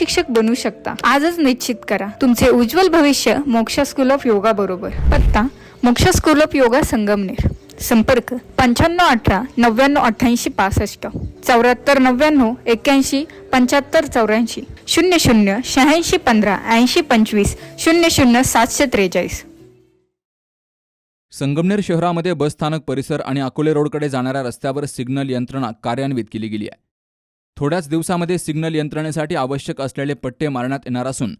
शिक्षक बनू शकता. आजच निश्चित करा. तुमचे उज्ज्वल भविष्य मोक्षा स्कूल ऑफ योगा बरोबर. पत्ता मोक्ष स्कूल ऑफ योगा संगमनेर. संपर्क पंच्याण्णव अठरा नव्याण्णव अठ्ठ्याऐंशी पासष्ट. चौऱ्याहत्तर नव्याण्णव एक्क्याऐंशी पंच्याहत्तर चौऱ्याऐंशी. शून्य शून्य शहाऐंशी पंधरा ऐंशी पंचवीस. शून्य शून्य सातशे त्रेचाळीस. संगमनेर शहरामध्ये बसस्थानक परिसर आणि अकोले रोडकडे जाणाऱ्या रस्त्यावर सिग्नल यंत्रणा कार्यान्वित केली गेली आहे. थोड्याच दिवसामध्ये सिग्नल यंत्रणेसाठी आवश्यक असलेले पट्टे मारण्यात येणार असून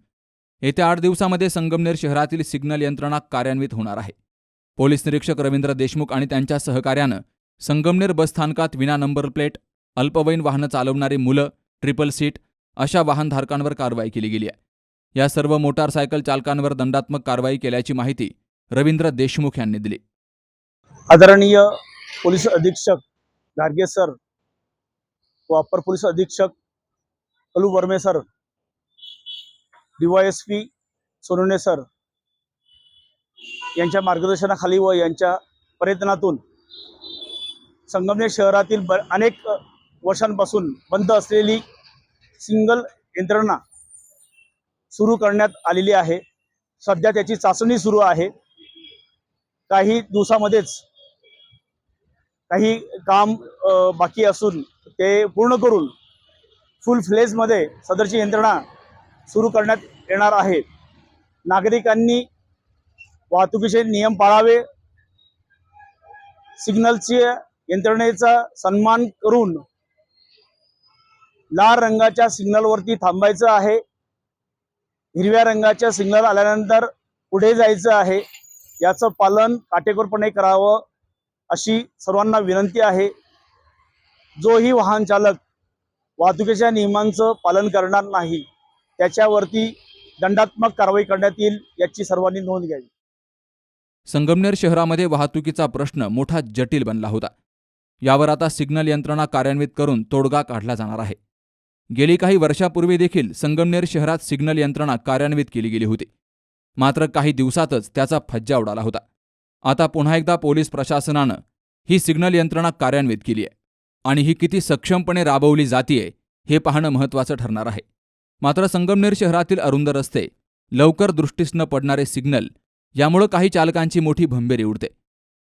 येत्या आठ दिवसामध्ये संगमनेर शहरातील सिग्नल यंत्रणा कार्यान्वित होणार आहे. पोलीस निरीक्षक रवींद्र देशमुख आणि त्यांच्या सहकार्यानं संगमनेर बसस्थानकात विना नंबर प्लेट अल्पवयीन वाहनं चालवणारी मुलं ट्रिपल सीट अशा वाहनधारकांवर कारवाई केली गेली आहे. या सर्व मोटारसायकल चालकांवर दंडात्मक कारवाई केल्याची माहिती रवींद्र देशमुख यांनी दिली. आदरणीय पोलीस अधीक्षक गार्गे सर व अप्पर पोलीस अधीक्षक Kalu Varme sir DYSP Sonawane sir यांच्या मार्गदर्शनाखाली व यांच्या प्रयत्नातून संगमनेर शहरातील ब अनेक वर्षांपासून बंद असलेली सिंगल यंत्रणा सुरू करण्यात आलेली आहे. सध्या त्याची चाचणी सुरू आहे. काही दिवसामध्येच काही काम बाकी असून ते पूर्ण करून फुल फ्लेजमध्ये सदरची यंत्रणा सुरू करण्यात येणार आहे. नागरिकांनी वाहतुकीचे नियम पाळावे सिग्नलची यंत्रणेचा सन्मान करून लाल रंगाच्या सिग्नलवरती थांबायचं आहे. हिरव्या रंगाच्या सिग्नल आल्यानंतर पुढे जायचं आहे. याचं पालन काटेकोरपणे करावं अशी सर्वांना विनंती आहे. जोही वाहन चालक वाहतुकीच्या नियमांचं पालन करणार नाही त्याच्यावरती दंडात्मक कारवाई करण्यात येईल याची सर्वांनी नोंद घ्यावी. संगमनेर शहरामध्ये वाहतुकीचा प्रश्न मोठा जटिल बनला होता. यावर आता सिग्नल यंत्रणा कार्यान्वित करून तोडगा काढला जाणार आहे. गेली काही वर्षापूर्वी देखील संगमनेर शहरात सिग्नल यंत्रणा कार्यान्वित केली गेली होती. मात्र काही दिवसातच त्याचा फज्जा उडाला होता. आता पुन्हा एकदा पोलीस प्रशासनानं ही सिग्नल यंत्रणा कार्यान्वित केली आहे. आणि ही किती सक्षमपणे राबवली जातीये हे पाहणं महत्त्वाचं ठरणार आहे. मात्र संगमनेर शहरातील अरुंद रस्ते लवकर दृष्टीस न पडणारे सिग्नल यामुळं काही चालकांची मोठी भंबेरी उडते.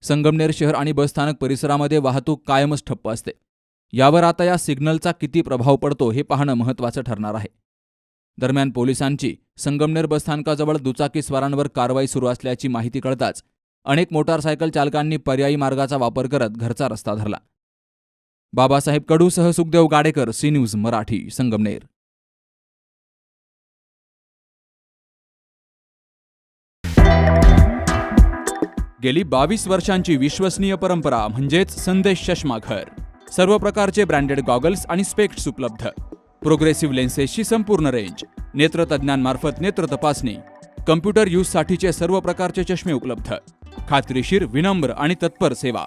संगमनेर शहर आणि बसस्थानक परिसरामध्ये वाहतूक कायमच ठप्प असते. यावर आता या सिग्नलचा किती प्रभाव पडतो हे पाहणं महत्त्वाचं ठरणार आहे. दरम्यान पोलिसांची संगमनेर बसस्थानकाजवळ दुचाकीस्वारांवर कारवाई सुरू असल्याची माहिती कळताच अनेक मोटारसायकल चालकांनी पर्यायी मार्गाचा वापर करत घरचा रस्ता धरला. बाबासाहेब कडूसह सुखदेव गाडेकर सी न्यूज मराठी संगमनेर. गेली बावीस वर्षांची विश्वसनीय परंपरा म्हणजेच संदेश चष्माघर सर्व प्रकारचे ब्रँडेड गॉगल्स आणि स्पेक्ट्स उपलब्ध. प्रोग्रेसिव्ह लेन्सेसची संपूर्ण रेंज नेत्रतज्ञांमार्फत नेत्र तपासणी कम्प्युटर यूजसाठीचे सर्व प्रकारचे चष्मे उपलब्ध. खात्रीशीर विनम्र आणि तत्पर सेवा.